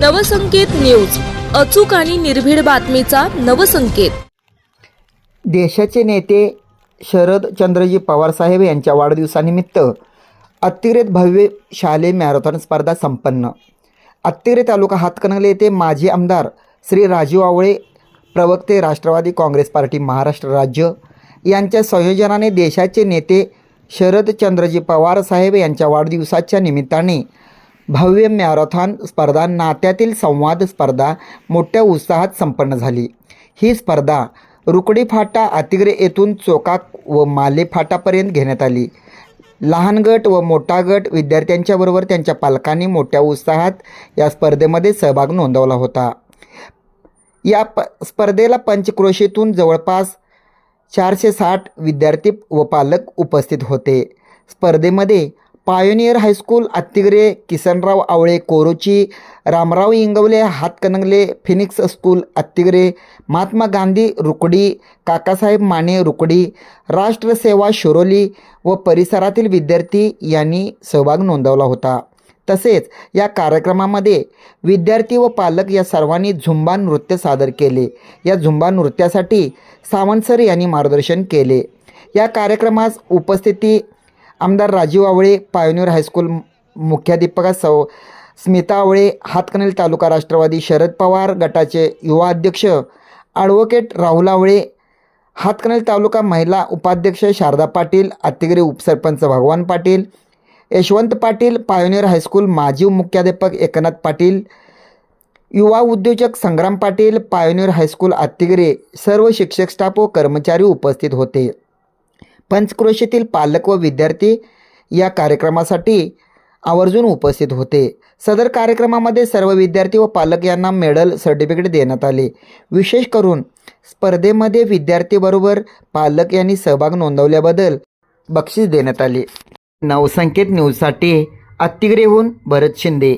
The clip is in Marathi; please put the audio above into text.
नवसंकेत न्यूज. अचूक आणि निर्भीड बातमीचा नवसंकेत. देशाचे नेते शरद चंद्रजी पवारसाहेब यांच्या वाढदिवसानिमित्त अतिरेत भव्य शालेय मॅरेथॉन स्पर्धा संपन्न. अत्तिरे तालुका हातकणंगले येथे माजी आमदार श्री राजीव आवळे प्रवक्ते राष्ट्रवादी काँग्रेस पार्टी महाराष्ट्र राज्य यांच्या संयोजनाने देशाचे नेते शरदचंद्रजी पवार साहेब यांच्या वाढदिवसाच्या निमित्ताने भव्य मॅरेथॉन स्पर्धा नात्यातील संवाद स्पर्धा मोठ्या उत्साहात संपन्न झाली. ही स्पर्धा रुकडी फाटा अतिग्रे येथून चोका व माले फाटापर्यंत घेण्यात आली. लहान गट व मोठा गट विद्यार्थ्यांच्याबरोबर त्यांच्या पालकांनी मोठ्या उत्साहात या स्पर्धेमध्ये सहभाग नोंदवला होता. या प स्पर्धेला पंचक्रोशीतून जवळपास चारशे साठ विद्यार्थी व पालक उपस्थित होते. स्पर्धेमध्ये Pioneer High School Attigre Kisanrao Awale Korochi Ramrao Ingawale Hatkanangale Phoenix School Attigre Mahatma Gandhi Rukdi Kakasaheb Mane Rukdi Rashtraseva Shiroli व परिसरातील विद्यार्थी यांनी सहभाग नोंदवला होता. तसेच या कार्यक्रमामध्ये विद्यार्थी व पालक या सर्वांनी झुंबा नृत्य सादर केले. या झुंबा नृत्यासाठी सावंत सर यांनी मार्गदर्शन केले. या कार्यक्रमास उपस्थिती आमदार राजीव आवळे पायोनियर हायस्कूल मुख्याध्यापिका सौ स्मिता आवळे हातकणल तालुका राष्ट्रवादी शरद पवार गटाचे युवा अध्यक्ष ॲडव्होकेट राहुल आवळे हातकणल तालुका महिला उपाध्यक्ष शारदा पाटील अतिगिरी उपसरपंच Bhagwan Patil Yashwant Patil Pioneer High School माजी मुख्याध्यापक एकनाथ पाटील युवा उद्योजक Sangram Patil Pioneer High School Attigire सर्व शिक्षक स्टाफ व कर्मचारी उपस्थित होते. पंचक्रोशीतील पालक व विद्यार्थी या कार्यक्रमासाठी आवर्जून उपस्थित होते. सदर कार्यक्रमामध्ये सर्व विद्यार्थी व पालक यांना मेडल सर्टिफिकेट देण्यात आले. विशेष करून स्पर्धेमध्ये विद्यार्थीबरोबर पालक यांनी सहभाग नोंदवल्याबद्दल बक्षीस देण्यात आले. नवसंकेत न्यूजसाठी अत्तिग्रेहून भरत शिंदे.